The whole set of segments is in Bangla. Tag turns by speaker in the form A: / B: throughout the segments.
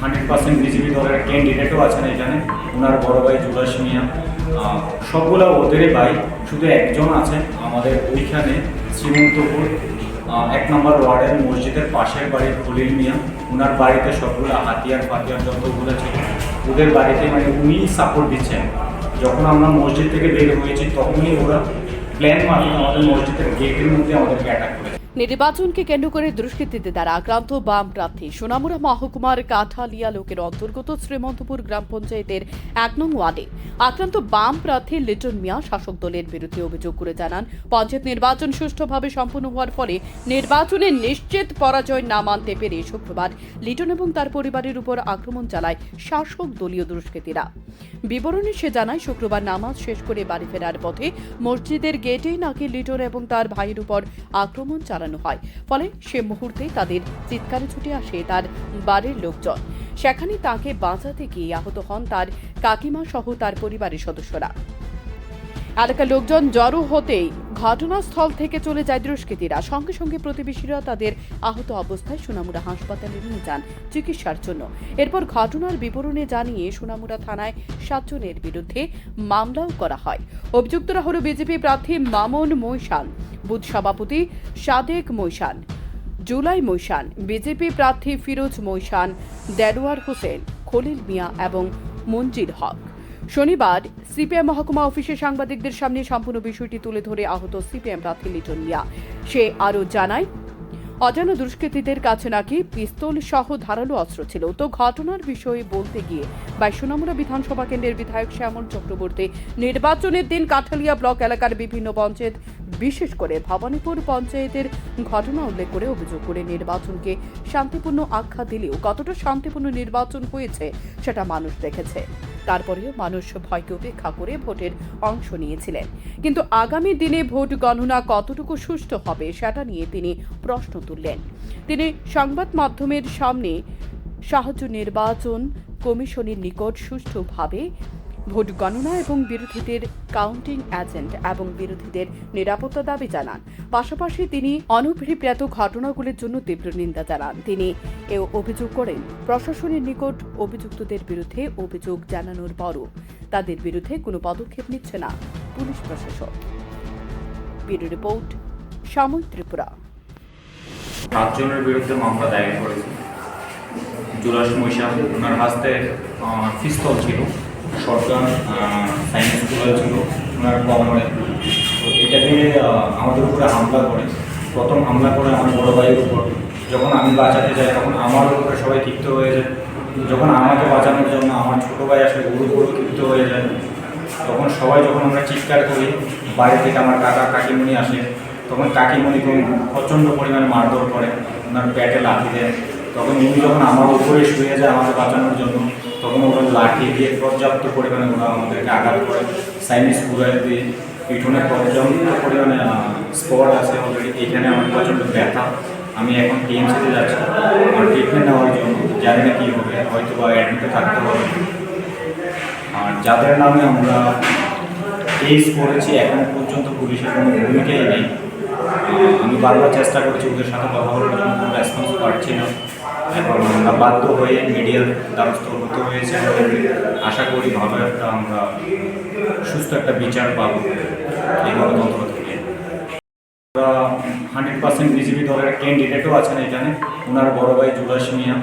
A: হান্ড্রেড পার্সেন্ট বিজেপি দলের ক্যান্ডিডেটও আছেন এখানে। ওনার বড় ভাই জুলাস মিয়া। সবগুলা ওদেরই ভাই, শুধু একজন আছে আমাদের ওইখানে, শ্রীমন্তপুর। এক নম্বর ওয়ার্ডের মসজিদের পাশের বাড়ির খলিল মিয়া। ওনার বাড়িতে সবগুলো হাতিয়ার, ফাতিয়ার যতগুলো ছিল, ওদের বাড়িতে মানে উনি সাপোর্ট দিচ্ছেন। যখন আমরা মসজিদ থেকে বের হয়েছি, তখনই ওরা প্ল্যান মাফিক আমাদের মসজিদের গেটের মধ্যে আমাদেরকে অ্যাটাক করেছে।
B: নির্বাচনকে কেন্দ্র করে দুষ্কৃতীদের দ্বারা আক্রান্ত বাম প্রার্থী সোনামুরা মহকুমার কাঠালিয়া লোকের অন্তর্গত শ্রীমন্তপুর গ্রাম পঞ্চায়েতের এক নং ওয়ার্ডে আক্রান্ত বাম প্রার্থী লিটন মিয়া শাসক দলের বিরুদ্ধে অভিযোগ করে জানান, পঞ্চায়েত নির্বাচন সুষ্ঠুভাবে সম্পন্ন হওয়ার ফলে নির্বাচনে নিশ্চিত পরাজয় না মানতে পেরে শুক্রবার লিটন এবং তার পরিবারের উপর আক্রমণ চালায় শাসক দলীয় দুষ্কৃতীরা। বিবরণে সে জানায়, শুক্রবার নামাজ শেষ করে বাড়ি ফেরার পথে মসজিদের গেটেই নাকি লিটন এবং তার ভাইয়ের উপর আক্রমণ চালানো হয়। ফলে সে মুহূর্তে তাদের চিৎকারে ছুটে আসে তার বাড়ির লোকজন। সেখানে তাকে বাঁচাতে গিয়ে আহত হন তার কাকিমা সহ তার পরিবারের সদস্যরা। এলাকার লোকজন জড়ো হতেই ঘটনাস্থল থেকে চলে যায় দুষ্কৃতীরা। সঙ্গে সঙ্গে প্রতিবেশীরা তাদের আহত অবস্থায় সোনামুড়া হাসপাতালে নিয়ে যান চিকিৎসার জন্য। এরপর ঘটনার বিবরণে জানিয়ে সোনামুড়া থানায় সাতজনের বিরুদ্ধে মামলাও করা হয়। অভিযুক্তরা হল বিজেপি প্রার্থী মামুন মৈশান বুথ সভাপতি সাদেক মৈশান জুলাই মৈশান বিজেপি প্রার্থী ফিরোজ মৈশান দেলোয়ার হোসেন, খলিল মিয়া এবং মঞ্জির হক। শনিবার সিপিএম মহকুমা অফিসে সাংবাদিকদের সামনে সম্পূর্ণ বিষয়টি তুলে ধরে আহত সিপিএম প্রার্থী লিটন মিয়া সে আরও জানায়, অজানা দুষ্কৃতীদের কাছে নাকি পিস্তল সহ ধারালো অস্ত্র ছিল। তো ঘটনার বিষয়ে বলতে গিয়ে বাইশোনামুরা বিধানসভা কেন্দ্রের বিধায়ক শ্যামল চক্রবর্তী, নির্বাচনের দিন কাঠালিয়া ব্লক এলাকার বিভিন্ন পঞ্চায়েত বিশেষ করে ভবানীপুর পঞ্চায়েতের ঘটনা উল্লেখ করে অভিযোগ করে নির্বাচনকে শান্তিপূর্ণ আখ্যা দিলেও কতটা শান্তিপূর্ণ নির্বাচন হয়েছে সেটা মানুষ দেখেছে। তারপরেও মানুষ ভয়কে উপেক্ষা করে ভোটের অংশ নিয়েছিলেন। কিন্তু আগামী দিনে ভোট গণনা কতটুকু সুষ্ঠু হবে সেটা নিয়ে তিনি প্রশ্ন তুললেন। তিনি সংবাদ মাধ্যমের সামনে সাহায্য নির্বাচন কমিশনের নিকট সুষ্ঠুভাবে ভোট গণনা এবং বিরোধীদের কাউন্টিং এজেন্ট এবং বিরোধীদের নিরাপত্তা দাবি জানান। পাশাপাশি তিনি অনভিপ্রেত ঘটনাগুলির জন্য তীব্র নিন্দা জানান। তিনি এও অভিযোগ করেন, প্রশাসনের নিকট অভিযুক্তদের বিরুদ্ধে অভিযোগ জানানোর পরও তাদের বিরুদ্ধে কোনো পদক্ষেপ নিচ্ছে না পুলিশ প্রশাসক। রিপোর্ট সাময়িক ত্রিপুরা।
A: সাতজনের বিরুদ্ধে মামলা দায়ের করেছে। জুলাস মৈশা ওনার হাতে পিস্তল ছিল। শর্টগান সাইন্স স্কুলার ছিল ওনার কমরে তো এটা দিয়ে আমাদের উপরে হামলা করে। প্রথম হামলা করে আমার বড় ভাইয়ের উপর। যখন আমি বাঁচাতে যাই, তখন আমার উপরে সবাই ক্ষিপ্ত হয়ে যায়। যখন আমাকে বাঁচানোর জন্য আমার ছোটো ভাই আসলে গুরু গুরু ক্ষিপ্ত হয়ে যায়। তখন সবাই যখন আমরা চিৎকার করি, বাড়ি থেকে আমার কাকা, কাকিমণি আসে, তখন কাকিমণিকে প্রচণ্ড পরিমাণে মারধর করে। ওনার পেটে লাঠি দেয়। তখন উনি যখন আমার উপরে শুয়ে যায় আমাকে বাঁচানোর জন্য, তখন ওরা লাঠি দিয়ে পর্যাপ্ত পরিমাণে ওরা আমাদেরকে আঘাত করে। সাইনিস কুড়াই দিয়ে পিঠনে পর্যাপ্ত পরিমাণে স্পট আছে অলরেডি এখানে আমার প্রচণ্ড ব্যথা। আমি এখন টিএমসিতে যাচ্ছি। আমার ট্রিটমেন্ট নেওয়ার জন্য, জানি না কী হবে হয়তো বা অ্যাডমিটে থাকতে হবে। আর যাদের নামে আমরা কেস করেছি, এখনও পর্যন্ত পুলিশের কোনো ভূমিকাই নেই। আমি বারবার চেষ্টা করছি ওদের সাথে কথা বলার জন্য, কোনো রেসপন্স পাচ্ছি না। আমরা বাধ্য হয়ে মিডিয়ার দ্বারস্থ হতে হয়েছে। আশা করি ভালো একটা আমরা সুস্থ একটা বিচার পাবো এই গণতন্ত্র থেকে। হান্ড্রেড পার্সেন্ট বিজেপি দলের ক্যান্ডিডেটও আছেন এখানে। ওনার বড় ভাই জুলাস মিয়া।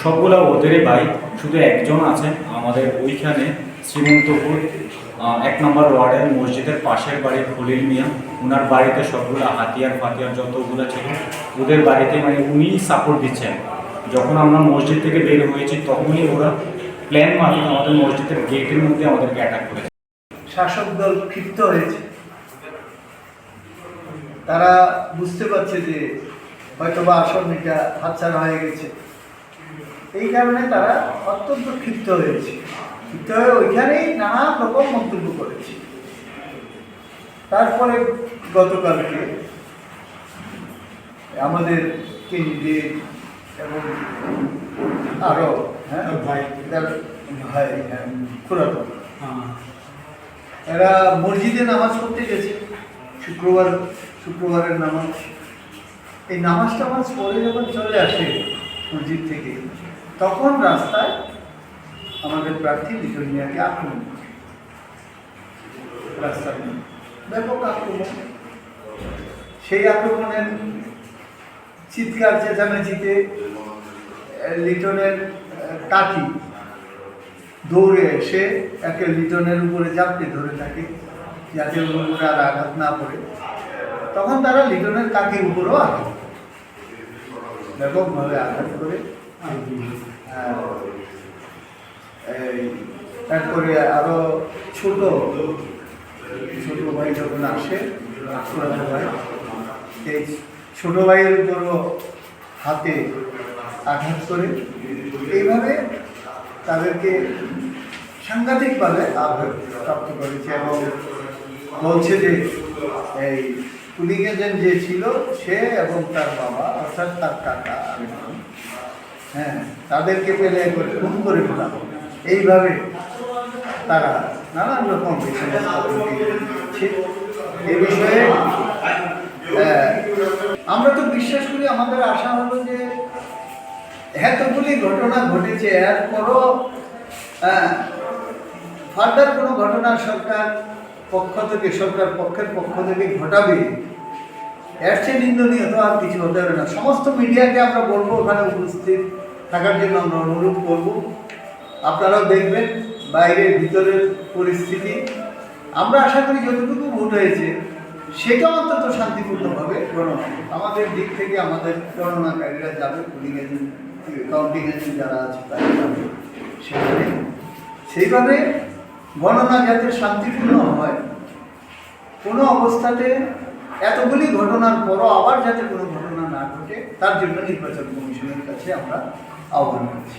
A: সবগুলা ওদেরই ভাই, শুধু একজন আছেন আমাদের ওইখানে শ্রীমন্তপুর এক নম্বর ওয়ার্ডের মসজিদের পাশের বাড়ির খলিল মিয়া ওনার বাড়িতে সবগুলো হাতিয়ার ফাতিয়ার যতগুলো ছিল, ওদের বাড়িতে মানে উনি সাপোর্ট দিচ্ছেন। যখন আমরা মসজিদ থেকে বের হয়েছি, তখনই ওরা প্ল্যান মাফিক আমাদের মসজিদের গেটের মধ্যে আমাদেরকে অ্যাটাক করেছে।
C: শাসক দল ক্ষিপ্ত হয়েছে। তারা বুঝতে পারছে যে হয়তোবা আসন এটা হাতছাড়া হয়ে গেছে। এই কারণে তারা অত্যন্ত ক্ষিপ্ত হয়েছে। হয়ে ওইখানেই নানান রকম মন্তব্য করেছে। তারপরে গতকালকে আমাদের ক্যান্ডিডেট এবং আরও হ্যাঁ? ভাই। ভাই হ্যাঁ খুড়াতো এরা মসজিদে নামাজ পড়তে গেছে। শুক্রবার শুক্রবারের নামাজ। এই নামাজ টামাজ পড়ে যখন চলে আসে মসজিদ থেকে তখন রাস্তায় আমাদের প্রার্থী লিটন মিয়াকে আক্রমণ করে। রাস্তার ব্যাপক আক্রমণ। সেই আক্রমণের চিৎকার চেঁচামেচিতে লিটনের কাকি দৌড়ে এসে একে লিটনের উপরে চাপড়ে ধরে থাকে যাতে ওর উপরে আর আঘাত না পড়ে তখন তারা লিটনের কাকির উপরেও আঘাত। ব্যাপকভাবে আঘাত করে। এই তারপরে আরও ছোট ছোট ভাই যখন আসে ভাই এই ছোট ভাইয়ের উপরও হাতে আঘাত করে এইভাবে তাদেরকে সাংঘাতিকভাবে আঘাত প্রাপ্ত করেছে এবং বলছে যে, এই পুলিং এজেন্ট যে ছিল, সে এবং তার বাবা, অর্থাৎ তার কাকা হ্যাঁ তাদেরকে পেলে করে খুন করে ফেলা এইভাবে তারা নানান রকম বিষয়ে দিচ্ছে। বিষয়ে আমরা তো বিশ্বাস করি আমাদের আশা হলো যে এতগুলি ঘটনা ঘটেছে, এরপরও ফার্দার কোনো ঘটনা সরকার পক্ষ থেকে, সরকার পক্ষের পক্ষ থেকে ঘটাবে, এর চেয়ে নিন্দনীয় তো আর কিছু হতে হবে না সমস্ত মিডিয়াকে আমরা বলব, ওখানে উপস্থিত থাকার জন্য আমরা অনুরোধ করব আপনারাও দেখবেন বাইরের ভিতরের পরিস্থিতি। আমরা আশা করি যতটুকু ভোট হয়েছে সেটা অন্তত শান্তিপূর্ণভাবে গণনা আমাদের দিক থেকে আমাদের গণনাকারীরা যাবে পুলিং এজেন্ট কাউন্টিং এজেন্ট যারা আছে, তারা যাবে সেখানে। সেইভাবে গণনা যাতে শান্তিপূর্ণ হয়, কোনো অবস্থাতে এতগুলি ঘটনার পরও আবার যাতে কোনো ঘটনা না ঘটে, তার জন্য নির্বাচন কমিশনের কাছে আমরা আহ্বান করছি